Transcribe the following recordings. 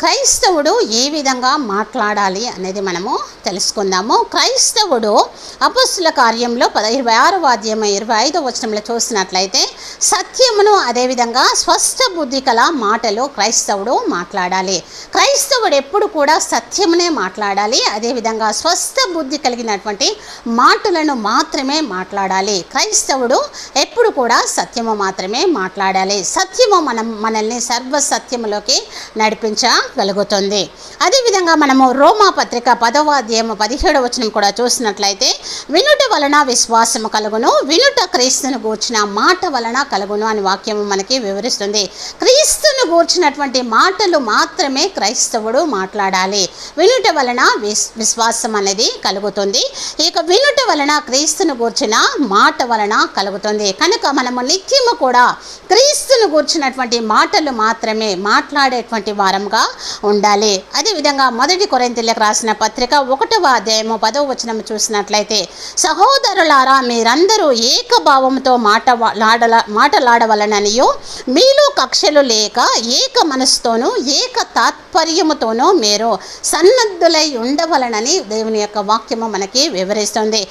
క్రైస్తవుడు ఏ విధంగా మాట్లాడాలి అనేది మనము తెలుసుకుందాము. క్రైస్తవుడు అపస్సుల కార్యంలో పద ఇరవై ఆరవ అధ్యాయం ఇరవై ఐదో వచనంలో చూసినట్లయితే సత్యమును అదేవిధంగా స్పష్ట బుద్ధి కల మాటలు క్రైస్తవుడు మాట్లాడాలి. క్రైస్తవుడు ఎప్పుడు కూడా సత్యమునే మాట్లాడాలి అదేవిధంగా స్వస్థ బుద్ధి కలిగినటువంటి మాటలను మాత్రమే మాట్లాడాలి. క్రైస్తవుడు ఎప్పుడు కూడా సత్యము మాత్రమే మాట్లాడాలి. సత్యము మనం మనల్ని సర్వ సత్యములోకి నడిపించగలుగుతుంది. అదేవిధంగా మనము రోమా పత్రిక పదవ అధ్యాయము పదిహేడవ వచనం కూడా చూసినట్లయితే వినుట వలన విశ్వాసము కలుగును వినుట క్రీస్తును గూర్చిన మాట వలన కలుగును అని వాక్యము మనకి వివరిస్తుంది. క్రీస్తును గూర్చినటువంటి మాటలు మాత్రమే క్రైస్తవుడు మాట్లాడాలి. వినుట వలన విస్ విశ్వాసం అనేది కలుగుతుంది. ఇక వినుట వలన క్రీస్తును గూర్చిన మాట వలన కలుగుతుంది. కనుక మనము నిత్యము కూడా క్రీస్తు క్రీస్తును కూర్చున్నటువంటి మాటలు మాత్రమే మాట్లాడేటువంటి వారంగా ఉండాలి. అదేవిధంగా మొదటి కొరింతలకు రాసిన పత్రిక ఒకటవ అధ్యాయము పదవ వచనం చూసినట్లయితే సహోదరులారా మీరందరూ ఏకభావంతో మాట లాడల మాటలాడవలననియో మీలో కక్షలు లేక ఏక మనసుతోనూ ఏక తాత్పర్యముతోనూ మీరు సన్నద్ధులై ఉండవలనని దేవుని యొక్క వాక్యము మనకి వివరిస్తుంది.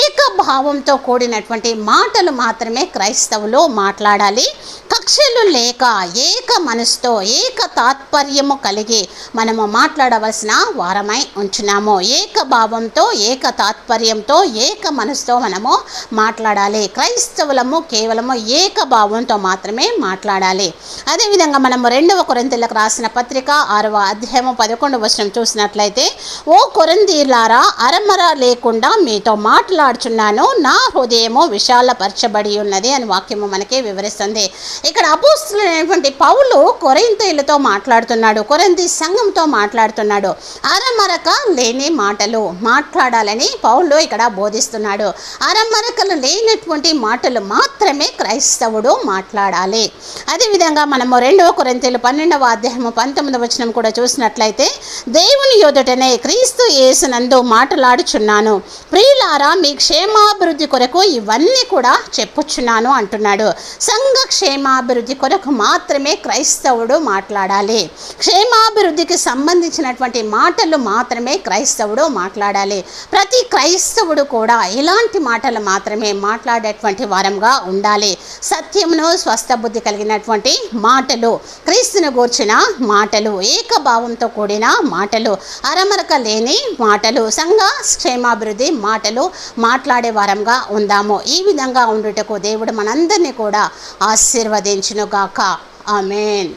ఏక భావంతో కూడినటువంటి మాటలు మాత్రమే క్రైస్తవులు మాట్లాడాలి. కక్షలు లేక ఏక మనసుతో ఏక తాత్పర్యము కలిగి మనము మాట్లాడవలసిన వారమై ఉంచున్నాము ఏక భావంతో ఏక తాత్పర్యంతో ఏక మనసుతో మనము మాట్లాడాలి. క్రైస్తవులము కేవలము ఏక భావంతో మాత్రమే మాట్లాడాలి. అదేవిధంగా మనము రెండవ కొరంతిలకు రాసిన పత్రిక ఆరవ అధ్యాయము పదకొండు వచనం చూసినట్లయితే ఓ కొరందీలారా అరమర లేకుండా మీతో మాట్లాడుచున్నాను. నా హృదయము విశాలపరచబడి ఉన్నది అని వాక్యము మనకి వివరిస్తుంది. ఇక్కడ అపోస్తులైనటువంటి పౌలు కొరెంతీలతో మాట్లాడుతున్నాడు కొరెంతి సంఘంతో మాట్లాడుతున్నాడు. అరమరక లేని మాటలు మాట్లాడాలని పౌలు ఇక్కడ బోధిస్తున్నాడు. అరమరకలు లేనటువంటి మాటలు మాత్రమే క్రైస్తవుడు మాట్లాడాలి. అదేవిధంగా మనము రెండవ కొరెంతీలు పన్నెండవ అధ్యాయము పంతొమ్మిదవ వచనం కూడా చూసినట్లయితే దేవుని యొదుటనే క్రీస్తు యేసునందు మాట్లాడుచున్నాను. ప్రియులారా మీ క్షేమాభివృద్ధి కొరకు ఇవన్నీ కూడా చెప్పుచున్నాను అంటున్నాడు. సంఘ క్షేమాభివృద్ధి కొరకు మాత్రమే క్రైస్తవుడు మాట్లాడాలి. క్షేమాభివృద్ధికి సంబంధించినటువంటి మాటలు మాత్రమే క్రైస్తవుడు మాట్లాడాలి. ప్రతి క్రైస్తవుడు కూడా ఇలాంటి మాటలు మాత్రమే మాట్లాడేటువంటి వారంగా ఉండాలి. సత్యమును స్వస్థ బుద్ధి కలిగినటువంటి మాటలు క్రీస్తును గూర్చిన మాటలు ఏకభావంతో కూడిన మాటలు అరమరక లేని మాటలు సంఘ క్షేమాభివృద్ధి మాటలు మాట్లాడే వారంగా ఉందాము. ఈ విధంగా ఉండుటకు దేవుడు మనందరినీ కూడా ఆశీర్వదించునుగాక ఆమెన్.